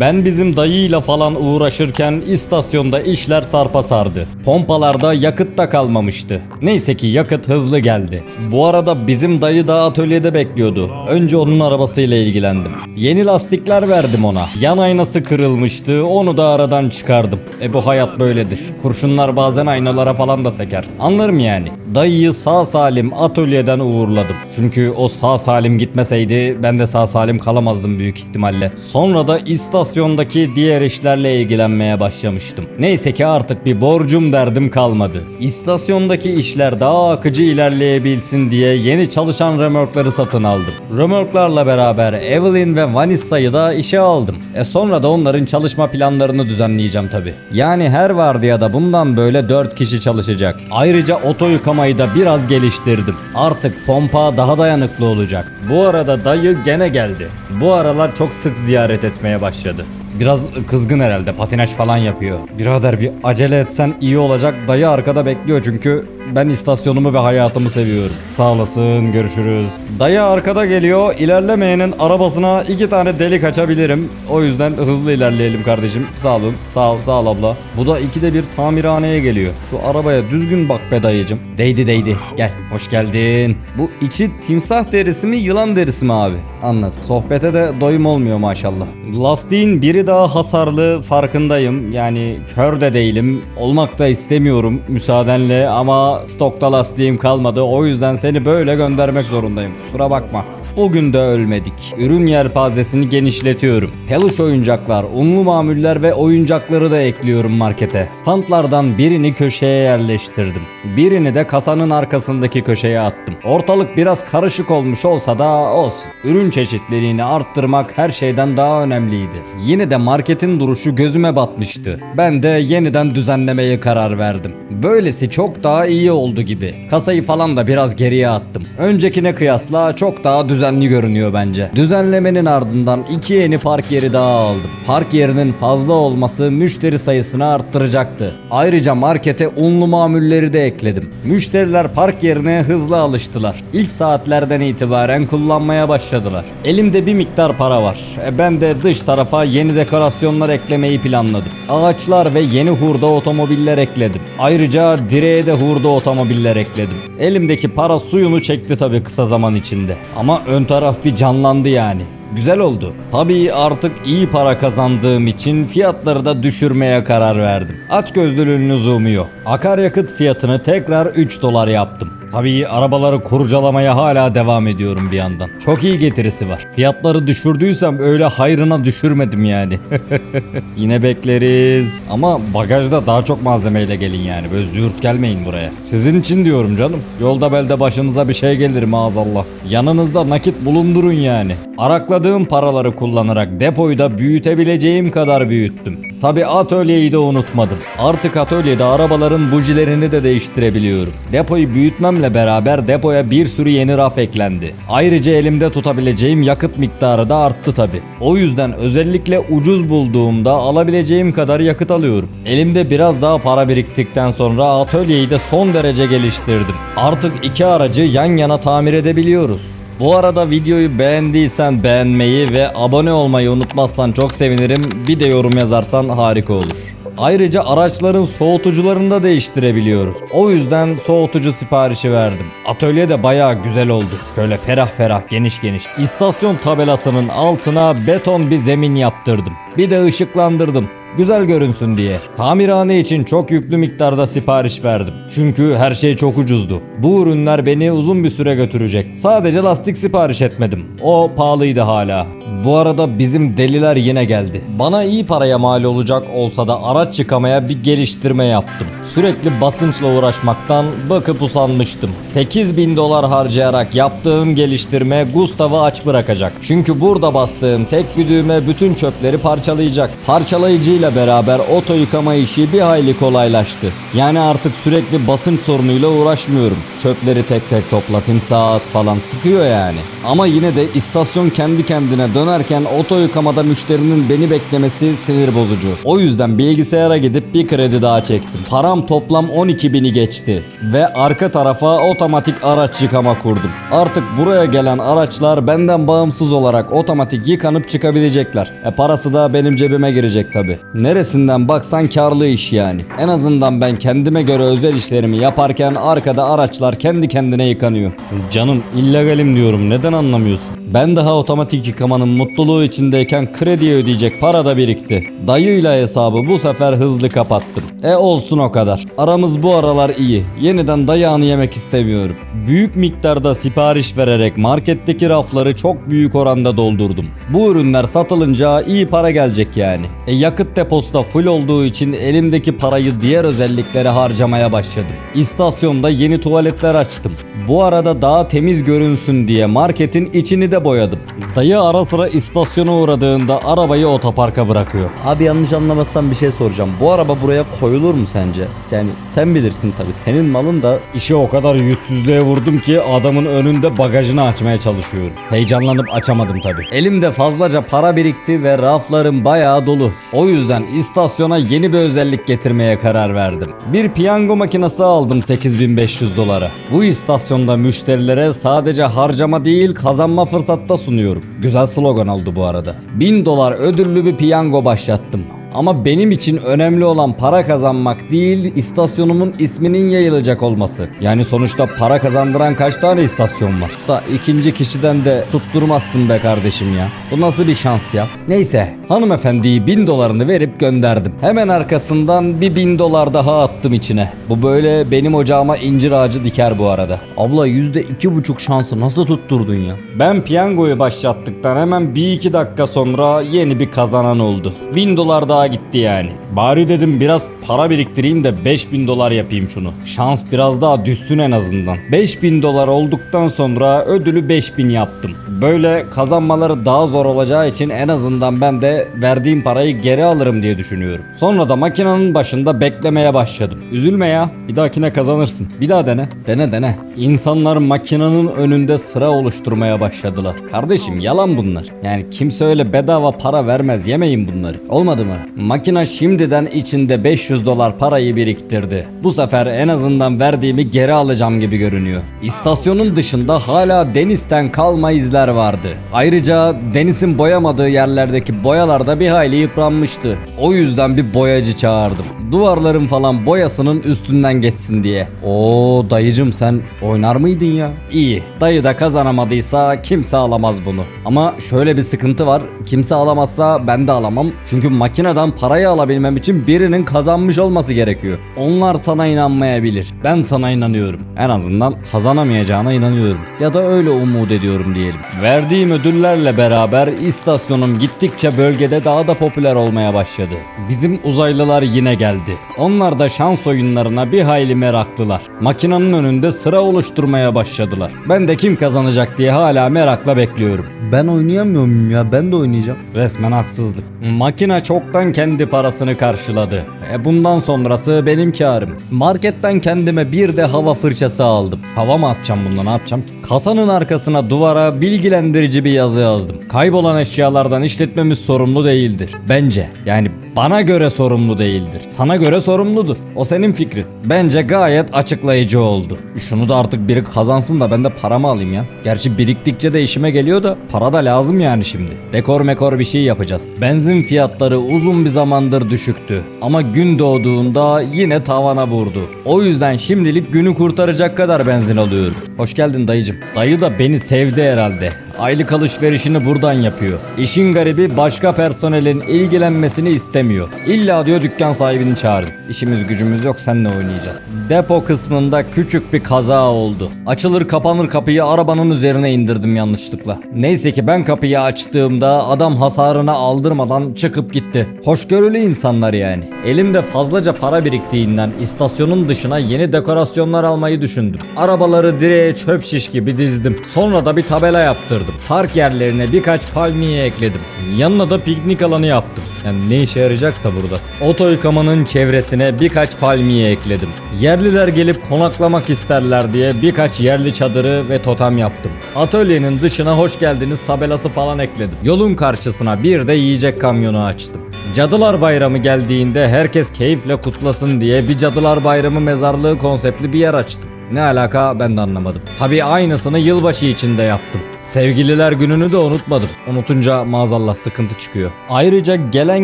Ben bizim dayıyla falan uğraşırken istasyonda işler sarpa sardı. Pompalarda yakıt da kalmamıştı. Neyse ki yakıt hızlı geldi. Bu arada bizim dayı da atölyede bekliyordu. Önce onun arabasıyla ilgilendim. Yeni lastikler verdim ona. Yan aynası kırılmıştı. Onu da aradan çıkardım. E bu hayat böyledir. Kurşunlar bazen aynalara falan da seker. Anlarım yani. Dayıyı sağ salim atölyeden uğurladım. Çünkü o sağ salim gitmeseydi ben de sağ salim kalamazdım büyük ihtimalle. Sonra da istasyondaki diğer işlerle ilgilenmeye başlamıştım. Neyse ki artık bir borcum derdim kalmadı. İstasyondaki işler daha akıcı ilerleyebilsin diye yeni çalışan römorkları satın aldım. Römorklarla beraber Evelyn ve Vanessa'yı da işe aldım. E sonra da onların çalışma planlarını düzenleyeceğim tabi. Yani her vardiyada bundan böyle 4 kişi çalışacak. Ayrıca oto yıkamayı da biraz geliştirdim. Artık pompa daha dayanıklı olacak. Bu arada dayı gene geldi. Bu aralar çok sık ziyaret etmeye başladı. Biraz kızgın herhalde patinaj falan yapıyor. Birader bir acele etsen iyi olacak. Dayı arkada bekliyor çünkü ben istasyonumu ve hayatımı seviyorum. Sağ olasın görüşürüz. Dayı arkada geliyor. İlerlemeyenin arabasına iki tane delik açabilirim. O yüzden hızlı ilerleyelim kardeşim. Sağ olun. Sağ ol, sağ ol abla. Bu da ikide bir tamirhaneye geliyor. Şu arabaya düzgün bak be dayıcım. Değdi değdi. Gel. Hoş geldin. Bu içi timsah derisi mi yılan derisi mi abi? Anladık. Sohbete de doyum olmuyor maşallah. Lastiğin biri daha hasarlı farkındayım. Yani kör de değilim. Olmak da istemiyorum müsaadenle ama stokta lastiğim kalmadı. O yüzden seni böyle göndermek zorundayım. Kusura bakma. Bugün de ölmedik. Ürün yelpazesini genişletiyorum. Peluş oyuncaklar, unlu mamuller ve oyuncakları da ekliyorum markete. Standlardan birini köşeye yerleştirdim. Birini de kasanın arkasındaki köşeye attım. Ortalık biraz karışık olmuş olsa da olsun. Ürün çeşitliliğini arttırmak her şeyden daha önemliydi. Yine de marketin duruşu gözüme batmıştı. Ben de yeniden düzenlemeye karar verdim. Böylesi çok daha iyi oldu gibi. Kasayı falan da biraz geriye attım. Öncekine kıyasla çok daha düzenli görünüyor bence. Düzenlemenin ardından iki yeni park yeri daha aldım. Park yerinin fazla olması müşteri sayısını arttıracaktı. Ayrıca markete unlu mamulleri de ekledim. Müşteriler park yerine hızlı alıştılar. İlk saatlerden itibaren kullanmaya başladılar. Elimde bir miktar para var. E, ben de dış tarafa yeni dekorasyonlar eklemeyi planladım. Ağaçlar ve yeni hurda otomobiller ekledim. Ayrıca direğe de hurda otomobiller ekledim. Elimdeki para suyunu çekti tabii kısa zaman içinde. Ama ön taraf bir canlandı yani. Güzel oldu. Tabii artık iyi para kazandığım için fiyatları da düşürmeye karar verdim. Aç gözlülüğün lüzumu yok. Akaryakıt fiyatını tekrar 3 dolar yaptım. Tabii arabaları kurcalamaya hala devam ediyorum bir yandan. Çok iyi getirisi var. Fiyatları düşürdüysem öyle hayrına düşürmedim yani. Yine bekleriz. Ama bagajda daha çok malzemeyle gelin yani. Böyle züğürt gelmeyin buraya. Sizin için diyorum canım. Yolda belde başınıza bir şey gelir maazallah. Yanınızda nakit bulundurun yani. Arakladığım paraları kullanarak depoyu da büyütebileceğim kadar büyüttüm. Tabi atölyeyi de unutmadım. Artık atölyede arabaların bujilerini de değiştirebiliyorum. Depoyu büyütmemle beraber depoya bir sürü yeni raf eklendi. Ayrıca elimde tutabileceğim yakıt miktarı da arttı tabi. O yüzden özellikle ucuz bulduğumda alabileceğim kadar yakıt alıyorum. Elimde biraz daha para biriktikten sonra atölyeyi de son derece geliştirdim. Artık iki aracı yan yana tamir edebiliyoruz. Bu arada videoyu beğendiysen beğenmeyi ve abone olmayı unutmazsan çok sevinirim. Bir de yorum yazarsan harika olur. Ayrıca araçların soğutucularını da değiştirebiliyoruz. O yüzden soğutucu siparişi verdim. Atölye de bayağı güzel oldu. Şöyle ferah ferah geniş geniş. İstasyon tabelasının altına beton bir zemin yaptırdım. Bir de ışıklandırdım güzel görünsün diye. Tamirhane için çok yüklü miktarda sipariş verdim. Çünkü her şey çok ucuzdu. Bu ürünler beni uzun bir süre götürecek. Sadece lastik sipariş etmedim. O pahalıydı hala. Bu arada bizim deliler yine geldi. Bana iyi paraya mal olacak olsa da araç yıkamaya bir geliştirme yaptım. Sürekli basınçla uğraşmaktan bakıp usanmıştım. 8000 dolar harcayarak yaptığım geliştirme Gustav'ı aç bırakacak. Çünkü burada bastığım tek bir düğme bütün çöpleri parçalayacak. Parçalayıcıyla beraber oto yıkama işi bir hayli kolaylaştı. Yani artık sürekli basınç sorunuyla uğraşmıyorum. Çöpleri tek tek toplatayım saat falan sıkıyor yani. Ama yine de istasyon kendi kendine dön dönerken oto yıkamada müşterinin beni beklemesi sinir bozucu. O yüzden bilgisayara gidip bir kredi daha çektim. Param toplam 12 bini geçti. Ve arka tarafa otomatik araç yıkama kurdum. Artık buraya gelen araçlar benden bağımsız olarak otomatik yıkanıp çıkabilecekler. E parası da benim cebime girecek tabi. Neresinden baksan karlı iş yani. En azından ben kendime göre özel işlerimi yaparken arkada araçlar kendi kendine yıkanıyor. Canım illegalim diyorum neden anlamıyorsun? Ben daha otomatik yıkamanın mutluluğu içindeyken krediye ödeyecek para da birikti. Dayıyla hesabı bu sefer hızlı kapattım. E olsun o kadar. Aramız bu aralar iyi. Yeniden dayağını yemek istemiyorum. Büyük miktarda sipariş vererek marketteki rafları çok büyük oranda doldurdum. Bu ürünler satılınca iyi para gelecek yani. E yakıt deposu da full olduğu için elimdeki parayı diğer özelliklere harcamaya başladım. İstasyonda yeni tuvaletler açtım. Bu arada daha temiz görünsün diye marketin içini de boyadım. Dayı ara sıra istasyona uğradığında arabayı otoparka bırakıyor. Abi yanlış anlamazsan bir şey soracağım. Bu araba buraya koyulur mu sence? Yani sen bilirsin tabi. Senin malın da İşi o kadar yüzsüzlüğe vurdum ki adamın önünde bagajını açmaya çalışıyorum. Heyecanlanıp açamadım tabi. Elimde fazlaca para birikti ve raflarım bayağı dolu. O yüzden istasyona yeni bir özellik getirmeye karar verdim. Bir piyango makinesi aldım 8500 dolara. Bu istasyonda müşterilere sadece harcama değil kazanma fırsatta sunuyorum. Güzel slogan oldu bu arada. 1000 dolar ödüllü bir piyango başlattım. Ama benim için önemli olan para kazanmak değil, istasyonumun isminin yayılacak olması. Yani sonuçta para kazandıran kaç tane istasyon var? Da ikinci kişiden de tutturmazsın be kardeşim ya. Bu nasıl bir şans ya? Neyse, hanımefendiyi bin dolarını verip gönderdim. Hemen arkasından bir bin dolar daha attım içine. Bu böyle benim ocağıma incir ağacı diker bu arada. abla yüzde iki buçuk şansı nasıl tutturdun ya? Ben piyangoyu başlattıktan hemen bir iki dakika sonra yeni bir kazanan oldu. 1000 dolar daha gitti yani. Bari dedim biraz para biriktireyim de 5000 dolar yapayım şunu. Şans biraz daha düşsün en azından. 5000 dolar olduktan sonra ödülü 5000 yaptım. Böyle kazanmaları daha zor olacağı için en azından ben de verdiğim parayı geri alırım diye düşünüyorum. Sonra da makinenin başında beklemeye başladım. Üzülme ya bir dahakine kazanırsın. Bir daha dene. Dene dene. İnsanlar makinenin önünde sıra oluşturmaya başladılar. Kardeşim yalan bunlar. Yani kimse öyle bedava para vermez yemeyin bunları. Olmadı mı? Makine şimdiden içinde 500 dolar parayı biriktirdi. Bu sefer en azından verdiğimi geri alacağım gibi görünüyor. İstasyonun dışında hala denizden kalma izler vardı. Ayrıca denizin boyamadığı yerlerdeki boyalar da bir hayli yıpranmıştı. O yüzden bir boyacı çağırdım. Duvarların falan boyasının üstünden geçsin diye. Oo dayıcım sen oynar mıydın ya? İyi. Dayı da kazanamadıysa kimse alamaz bunu. Ama şöyle bir sıkıntı var. Kimse alamazsa ben de alamam. Çünkü makineden parayı alabilmem için birinin kazanmış olması gerekiyor. Onlar sana inanmayabilir. Ben sana inanıyorum. En azından kazanamayacağına inanıyorum. Ya da öyle umut ediyorum diyelim. Verdiğim ödüllerle beraber istasyonum gittikçe bölgede daha da popüler olmaya başladı. Bizim uzaylılar yine geldi. Onlar da şans oyunlarına bir hayli meraklılar. Makinenin önünde sıra oluşturmaya başladılar. Ben de kim kazanacak diye hala merakla bekliyorum. Ben oynayamıyor muyum ya? Ben de oynayacağım. Resmen haksızlık. Makine çoktan kendi parasını karşıladı. E bundan sonrası benim karım. Marketten kendime bir de hava fırçası aldım. Hava mı atacağım bununla ne yapacağım ki? Kasanın arkasına duvara bilgilendirici bir yazı yazdım. Kaybolan eşyalardan işletmemiz sorumlu değildir. Bence. Yani bana göre sorumlu değildir. Sana göre sorumludur. O senin fikrin. Bence gayet açıklayıcı oldu. Şunu da artık biri kazansın da ben de paramı alayım ya. Gerçi biriktikçe de işime geliyor da para da lazım yani şimdi. Dekor mekor bir şey yapacağız. Benzin fiyatları uzun bir zamandır düşüktü. Ama gün doğduğunda yine tavana vurdu. O yüzden şimdilik günü kurtaracak kadar benzin alıyorum. Hoş geldin dayıcım. Dayı da beni sevdi herhalde. Aylık alışverişini buradan yapıyor. İşin garibi başka personelin ilgilenmesini istemiyor. İlla diyor dükkan sahibini çağırın. İşimiz gücümüz yok seninle oynayacağız. Depo kısmında küçük bir kaza oldu. Açılır kapanır kapıyı arabanın üzerine indirdim yanlışlıkla. Neyse ki ben kapıyı açtığımda adam hasarını aldırmadan çıkıp gitti. Hoşgörülü insanlar yani. Elimde fazlaca para biriktiğinden istasyonun dışına yeni dekorasyonlar almayı düşündüm. Arabaları direğe çöp şiş gibi dizdim. Sonra da bir tabela yaptırdım. Yaptırdım. Park yerlerine birkaç palmiye ekledim. Yanına da piknik alanı yaptım. Yani ne işe yarayacaksa burada. Oto yıkamanın çevresine birkaç palmiye ekledim. Yerliler gelip konaklamak isterler diye birkaç yerli çadırı ve totem yaptım. Atölyenin dışına hoş geldiniz tabelası falan ekledim. Yolun karşısına bir de yiyecek kamyonu açtım. Cadılar Bayramı geldiğinde herkes keyifle kutlasın diye bir Cadılar Bayramı mezarlığı konseptli bir yer açtım. Ne alaka ben de anlamadım. Tabii aynısını yılbaşı içinde yaptım. Sevgililer gününü de unutmadım. Unutunca maazallah sıkıntı çıkıyor. Ayrıca gelen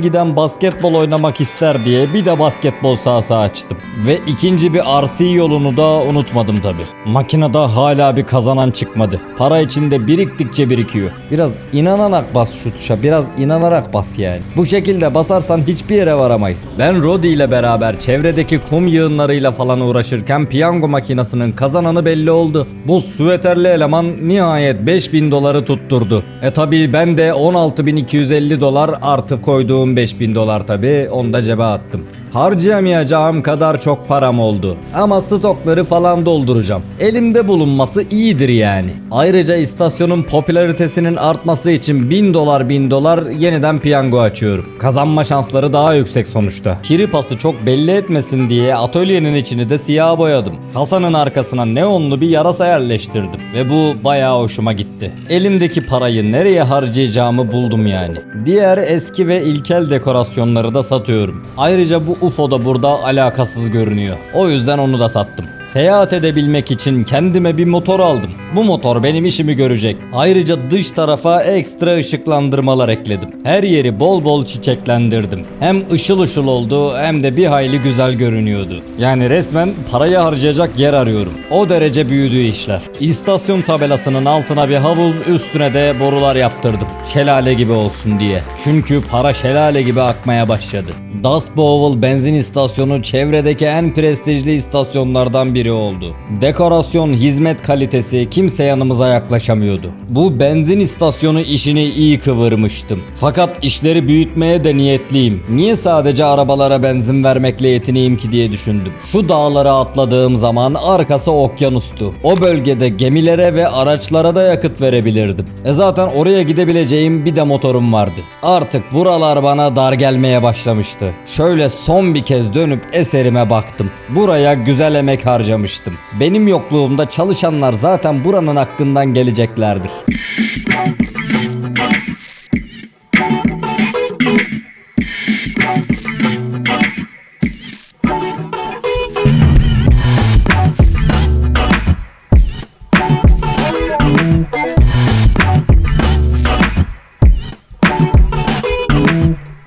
giden basketbol oynamak ister diye bir de basketbol sahası açtım. Ve ikinci bir RC yolunu da unutmadım tabi. Makinede hala bir kazanan çıkmadı. Para içinde biriktikçe birikiyor. Biraz inanarak bas şu tuşa. Biraz inanarak bas yani. Bu şekilde basarsan hiçbir yere varamayız. Ben Rodi ile beraber çevredeki kum yığınlarıyla falan uğraşırken piyango makinesinin kazananı belli oldu. Bu süveterli eleman nihayet 5000 doları tutturdu. E tabi ben de 16250 dolar artı koyduğum 5000 dolar tabi onu da cebe attım. Harcayamayacağım kadar çok param oldu. Ama stokları falan dolduracağım. Elimde bulunması iyidir yani. Ayrıca istasyonun popülaritesinin artması için 1000 dolar 1000 dolar yeniden piyango açıyorum. Kazanma şansları daha yüksek sonuçta. Kiripası çok belli etmesin diye atölyenin içini de siyah boyadım. Kasanın arkasına neonlu bir yarasa yerleştirdim. Ve bu bayağı hoşuma gitti. Elimdeki parayı nereye harcayacağımı buldum yani. Diğer eski ve ilkel dekorasyonları da satıyorum. Ayrıca bu UFO da burada alakasız görünüyor. O yüzden onu da sattım. Seyahat edebilmek için kendime bir motor aldım. Bu motor benim işimi görecek. Ayrıca dış tarafa ekstra ışıklandırmalar ekledim. Her yeri bol bol çiçeklendirdim. Hem ışıl ışıl oldu hem de bir hayli güzel görünüyordu. Yani resmen parayı harcayacak yer arıyorum. O derece büyüdü işler. İstasyon tabelasının altına bir havuz üstüne de borular yaptırdım. Şelale gibi olsun diye. Çünkü para şelale gibi akmaya başladı. Dust Bowl benzin istasyonu çevredeki en prestijli istasyonlardan biri oldu. Dekorasyon, hizmet kalitesi kimse yanımıza yaklaşamıyordu. Bu benzin istasyonu işini iyi kıvırmıştım. Fakat işleri büyütmeye de niyetliyim. Niye sadece arabalara benzin vermekle yetineyim ki diye düşündüm. Şu dağlara atladığım zaman arkası okyanustu. O bölgede gemilere ve araçlara da yakıt verebilirdim. E zaten oraya gidebileceğim bir de motorum vardı. Artık buralar bana dar gelmeye başlamıştı. Şöyle son bir kez dönüp eserime baktım. Buraya güzel emek harcamıştım. Benim yokluğumda çalışanlar zaten buranın hakkından geleceklerdir.